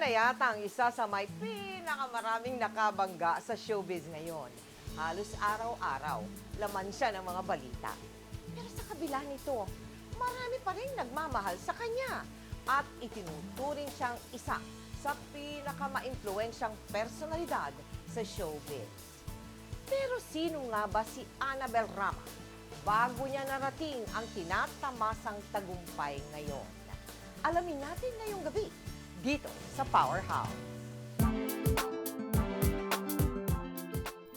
na yata ang isa sa may pinakamaraming nakabangga sa showbiz ngayon. Halos araw-araw, laman siya ng mga balita. Pero sa kabila nito, marami pa rin nagmamahal sa kanya at itinuturing siyang isa sa pinakama-impluensyang personalidad sa showbiz. Pero sino nga ba si Annabel Rama bago niya narating ang tinatamasang tagumpay ngayon? Alamin natin ngayong gabi dito sa Powerhouse.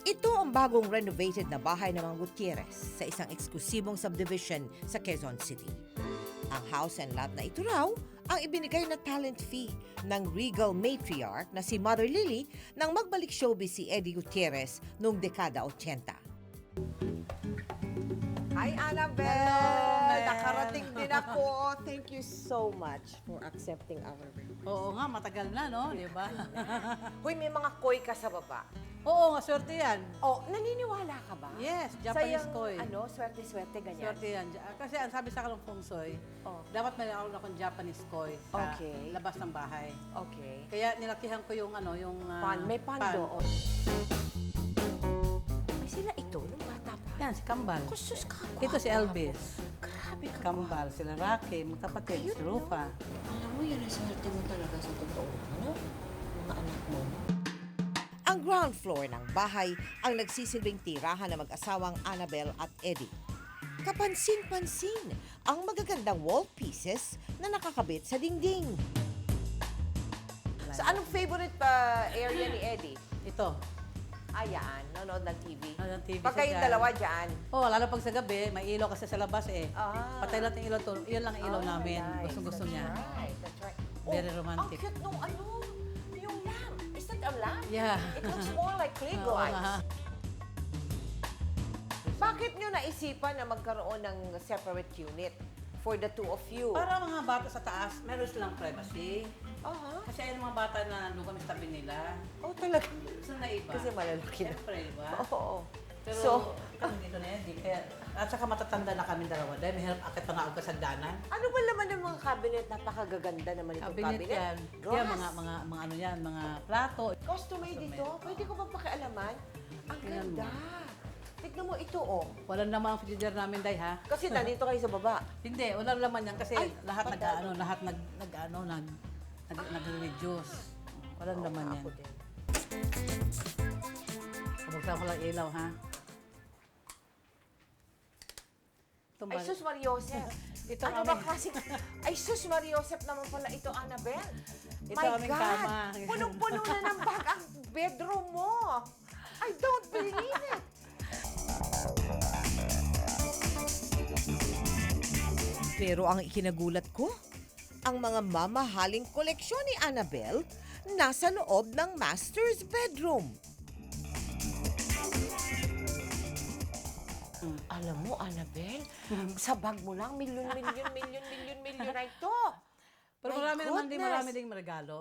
Ito ang bagong renovated na bahay ng mga Gutierrez sa isang eksklusibong subdivision sa Quezon City. Ang house and lot na ito raw ang ibinigay na talent fee ng regal matriarch na si Mother Lily nang magbalik showbiz si Eddie Gutierrez noong dekada 80. Hi, Annabelle! Mel. Nakarating din ako. Thank you so much for accepting our Oo nga, matagal na, no? Di ba? Huy, may mga koi ka sa baba. Oo nga, swerte yan. Oh, naniniwala ka ba? Yes, Japanese yung, koi. ano, swerte-swerte, ganyan. Swerte yan. Ja- Kasi ang sabi sa akin ng feng shui, Oh. dapat may ako akong Japanese koi sa Okay. labas ng bahay. Okay. Kaya nilakihan ko yung ano, yung... ah, Pan, may pan, pan. doon. Ay, sila ito, nung pa. Yan, si Kambal. Kusus ka. Ito si Elvis. Grabe ka. Kambal, sila Rocky, magkapatid, si Rufa. Alam mo, yan ang swerte mo talaga sa totoo. Ano? Mga anak mo. Ang ground floor ng bahay ang nagsisilbing tirahan ng mag-asawang Annabel at Eddie. Kapansin-pansin ang magagandang wall pieces na nakakabit sa dingding. Sa anong favorite pa area ni Eddie? Ito. Ayan, nanonood ng TV. Nanonood ng TV Pag siya kayong dyan. dalawa dyan. Oh, lalo pag sa gabi, may ilaw kasi sa labas eh. Ah. Patay natin ilaw to. Iyan lang ang ilaw Oh, namin. nice. Gustong-gusto That's niya. Right, that's right. Very oh, romantic. Ang cute nung ano, yung lamp. Is that a lamp? Yeah. It looks more like Klieg Oo lights. nga. Bakit nyo naisipan na magkaroon ng separate unit for the two of you? Para mga bata sa taas, meron silang privacy. Aha. Kasi ayun mga bata na nandun kami sa tabi nila. Oh, talaga. Gusto na iba. Kasi malalaki na. Siyempre, di ba? Oo. Pero so, kami dito na yan, di kaya, at saka matatanda na kami dalawa dahil may help akit pa nga ako sa danan. ano ba naman ng mga cabinet? Napakagaganda naman itong Cabinet, cabinet. yan. Glass. Kaya mga, mga, mga ano yan, mga plato. Custom-made ito. Pwede ko ba pakialaman? Ang ganda. Tignan mo ito, oh. Wala naman ang frigidaire namin dahil ha. Kasi nandito kayo sa baba. Hindi, wala laman yan kasi Ay, lahat nag ano, lahat nag nag ano, nag nag, nag-reduce. Wala Oo, naman yan. ako din. Pabuksan ko lang ilaw ha. Ito Ay, ba- sus Mariosep. Ito ano kami. ba kasi? Ay, sus Mariosep naman pala ito, Annabel. Ito My aming God! kama. Punong-puno na ng bag ang bedroom mo. I don't believe it. Pero ang ikinagulat ko, ang mga mamahaling koleksyon ni Annabel nasa loob ng master's bedroom. Alam mo, Annabel, sa bag mo lang, milyon, milyon, milyon, milyon, milyon na ito. Pero My marami naman din, goodness. marami ding regalo.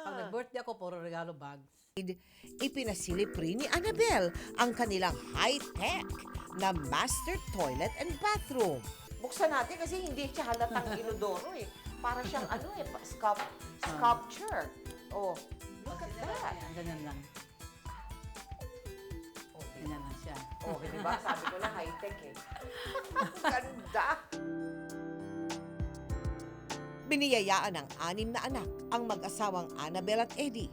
Pag Ah. nag-birthday ako, puro regalo bags. Ipinasilip rin ni Annabel ang kanilang high-tech na master toilet and bathroom. Buksan natin kasi hindi siya halatang inodoro eh. Para siyang ano eh, sculpt, sculpture. Oh, look at that. Ayan, ganyan lang. Oh, Ganyan lang siya. Oh, di ba? Sabi ko na high-tech eh. Ganda! Biniyayaan ng anim na anak ang mag-asawang Annabel at Eddie.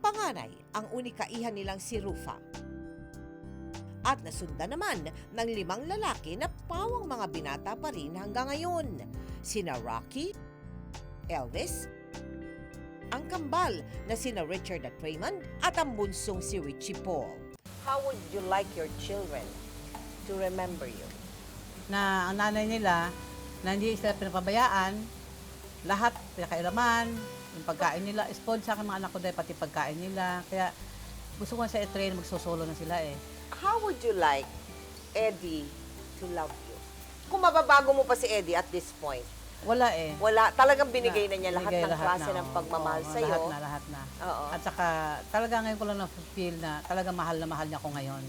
Panganay ang unikaihan nilang si Rufa. At nasundan naman ng limang lalaki na pawang mga binata pa rin hanggang ngayon. Sina Rocky, Elvis, ang kambal na sina Richard at Raymond at ang bunsong si Richie Paul. How would you like your children to remember you? Na ang nanay nila, na hindi sila pinapabayaan, lahat pinakailaman, yung pagkain nila, spoiled sa akin mga anak ko dahil pati pagkain nila. Kaya gusto ko siya i-train, magsosolo na sila eh. How would you like Eddie to love you? Kung mababago mo pa si Eddie at this point, Wala eh. wala, talagang binigay na niya lahat Binigay ng klase na, ng oo. pagmamahal Oo, sa'yo. Lahat na, lahat na. Oo. At saka talaga ngayon ko lang na-feel na talaga mahal na mahal niya ako ngayon.